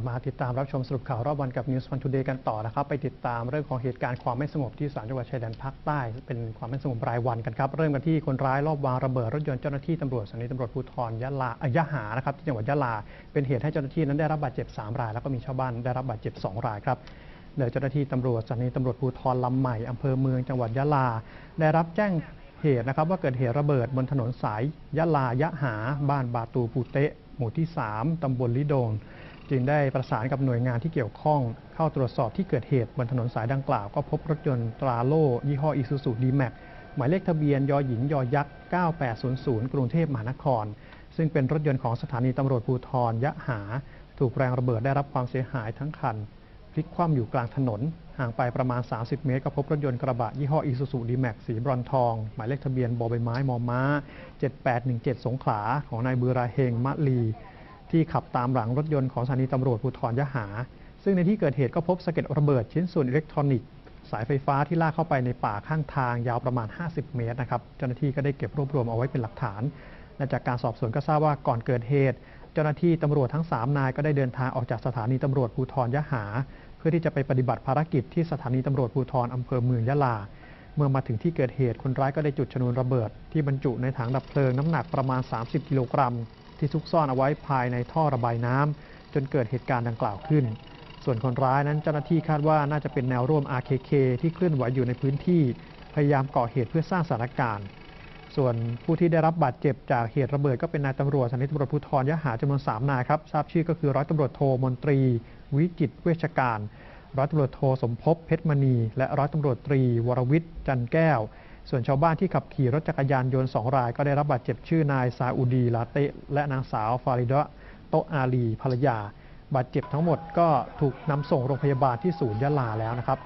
บมาติดตามรับชมสรุปข่าวรอบวันกับ News One Today กันต่อนะครับ ไปติดตามเรื่องของเหตุการณ์ความไม่สงบที่ศาลจังหวัดชายแดนภาคใต้ เป็นความไม่สงบรายวันกันครับ เริ่มกันที่คนร้ายรอบวางระเบิดรถยนต์เจ้าหน้าที่ตำรวจสถานีตำรวจภูธรยะลาอะยะหานะครับที่จังหวัดยะลา เป็นเหตุให้เจ้าหน้าที่นั้นได้รับบาดเจ็บ 3 ราย แล้วก็มีชาวบ้านได้รับบาดเจ็บ 2 รายครับโดยเจ้าหน้าที่ตำรวจสถานีตำรวจภูธรลำใหม่อำเภอเมืองจังหวัดยะลา ได้รับแจ้งเหตุนะครับว่าเกิดเหตุระเบิดบนถนนสายยะลายะหา บ้านบาตูปูเตะหมู่ที่ 3 ตำบลลิโดน จึงได้ประสานกับหน่วยงานที่เกี่ยวข้อง เข้าตรวจสอบที่เกิดเหตุบนถนนสายดังกล่าว ก็พบรถยนต์ตราโล่ยี่ห้ออีซูซูดีแม็กหมายเลขทะเบียนยอหญิงยอยักษ์ 9800 กรุงเทพมหานคร ซึ่งเป็นรถยนต์ของสถานีตำรวจภูธรยะหา ถูกแรงระเบิดได้รับความเสียหายทั้งคัน พลิกคว่ำอยู่กลางถนน ห่างไปประมาณ 30 เมตร ก็พบรถยนต์กระบะยี่ห้ออีซูซูดีแม็กสีบรอนทอง หมายเลขทะเบียนบอใบไม้มอม้า 7817 สงขลา ของนายบือราเฮงมะลี ที่ขับตามหลังรถยนต์ของสถานีตำรวจภูธรยะหา ซึ่งในที่เกิดเหตุก็พบสะเก็ดระเบิดชิ้นส่วนอิเล็กทรอนิกส์สายไฟฟ้าที่ลากเข้าไปในป่าข้างทางยาวประมาณ 50 เมตรนะครับเจ้าหน้าที่ก็ได้เก็บรวบรวมเอาไว้เป็นหลักฐาน และจากการสอบสวนก็ทราบว่าก่อนเกิดเหตุ เจ้าหน้าที่ตำรวจทั้ง 3 นายก็ได้เดินทางออกจากสถานีตำรวจภูธรยะหา เพื่อที่จะไปปฏิบัติภารกิจที่สถานีตำรวจภูธรอำเภอเมืองยะลา เมื่อมาถึงที่เกิดเหตุคนร้ายก็ได้จุดชนวนระเบิด ที่บรรจุในถังดับเพลิงน้ำหนักประมาณ 30 กิโลกรัม ที่ซุกซ่อนเอาไว้ภายในท่อระบายน้ำจนเกิดเหตุการณ์ดังกล่าวขึ้น ส่วนคนร้ายนั้นเจ้าหน้าที่คาดว่าน่าจะเป็นแนวร่วม RKK ที่เคลื่อนไหวอยู่ในพื้นที่พยายามก่อเหตุเพื่อสร้างสถานการณ์ ส่วนผู้ที่ได้รับบาดเจ็บจากเหตุระเบิดก็เป็นนายตำรวจสถานีตำรวจภูธรยะหาจำนวน3นายครับทราบชื่อก็คือร้อยตำรวจโทมนตรี วิจิตเวชการร้อยตำรวจโทสมภพเพชรมณี และร้อยตำรวจตรี วรวิทย์จันแก้ว ส่วนชาวบ้านที่ขับขี่รถจักรยานยนต์สองรายก็ได้รับบาดเจ็บชื่อนายซาอุดีลาเตะและนางสาวฟาริดะโตอาลีภรรยา บาดเจ็บทั้งหมดก็ถูกนำส่งโรงพยาบาลที่ศูนย์ยะลาแล้วนะครับ